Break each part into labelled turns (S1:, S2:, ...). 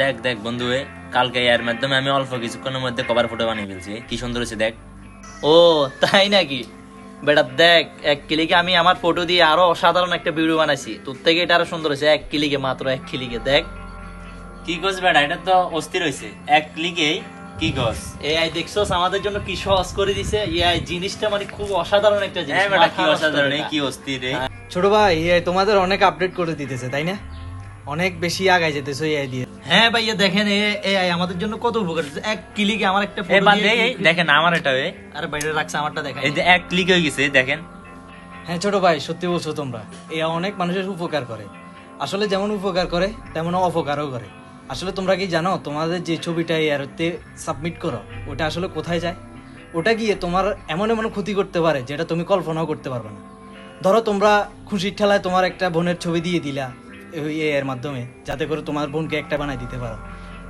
S1: দেখ দেখ বন্ধু কালকে এর মাধ্যমে আমি অল্প কিছুক্ষণের মধ্যে কভার ফটো বানিয়ে ফেলছি। কি সুন্দর হয়েছে দেখ।
S2: ও তাই নাকি? বেটা দেখ এক ক্লিকে আমি আমার ফটো দিয়ে আরও অসাধারণ একটা ভিডিও বানাইছি। তোর থেকে এটা আরও সুন্দর হয়েছে এক ক্লিকে মাত্র এক ক্লিকে দেখ।
S1: কি কস বেটা? এটা তো অস্থির হয়েছে। এক ক্লিকেই কি কস
S2: এআই দেখছোস আমাদের জন্য কি সহজ করে দিছে? এআই জিনিসটা মানে খুব অসাধারণ একটা জিনিস
S1: হ্যাঁ বেটা কি অসাধারণ কি অস্থির রে
S3: ছোট ভাই এআই তোমাদের অনেক আপডেট করে দিতেছে তাই না? অনেক বেশি আগায় যেতেছে এআই দিয়ে
S2: হ্যাঁ ভাইয়া দেখেন এআই আমাদের জন্য কত উপকার হচ্ছে। এক ক্লিকে আমার একটা ফটো
S1: বাদ এই দেখেন আমার এটা।
S2: আরে বাইরে রাখছে আমারটা দেখাই।
S1: এই যে এক ক্লিক হয়ে গেছে দেখেন।
S3: হ্যাঁ ছোট ভাই সত্যি বলছো তোমরা। এ অনেক মানুষের উপকার করে। আসলে যেমন উপকার করে তেমন অপকারও করে। আসলে তোমরা কি জানো তোমাদের যে ছবিটা এয়ারতে সাবমিট করো ওটা আসলে কোথায় যায়? ওটা গিয়ে তোমার এমন এমন ক্ষতি করতে পারে যেটা তুমি কল্পনাও করতে পারবে না। ধরো তোমরা খুশির ঠেলায় তোমার একটা বোনের ছবি দিয়ে দিলা এর মাধ্যমে, যাতে করে তোমার বোনকে একটা বানাই দিতে পারো।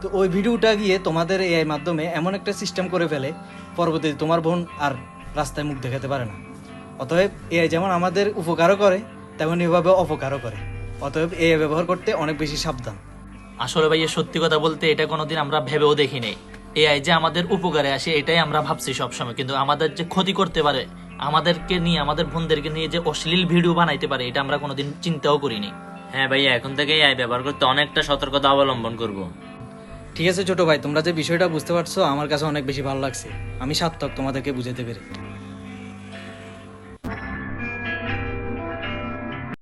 S3: তো ওই ভিডিওটা গিয়ে তোমাদের এর মাধ্যমে এমন একটা সিস্টেম করে ফেলে, পরবর্তীতে তোমার বোন আর রাস্তায় মুখ দেখাতে পারে না। অতএব এআই যেমন আমাদের উপকারও করে, তেমন এভাবে অপকারও করে। অতএব এআই ব্যবহার করতে অনেক বেশি সাবধান।
S2: আসলে ভাইয়া, সত্যি কথা বলতে এটা কোনোদিন আমরা ভেবেও দেখিনি এআই যে আমাদের উপকারে আসে, এটাই আমরা ভাবছি সবসময়। কিন্তু আমাদের যে ক্ষতি করতে পারে, আমাদেরকে নিয়ে, আমাদের বোনদেরকে নিয়ে যে অশ্লীল ভিডিও বানাইতে পারে, এটা আমরা কোনোদিন চিন্তাও করিনি।
S1: হ্যাঁ ভাইয়া, এখন থেকে এই ব্যবহার করতে অনেকটা সতর্কতা অবলম্বন করব।
S3: ঠিক আছে ছোট ভাই, তোমরা যে বিষয়টা বুঝতে পারছ, আমার কাছে অনেক বেশি ভালো লাগছে। আমি সার্থক, তোমাদেরকে বুঝাতে পেরে।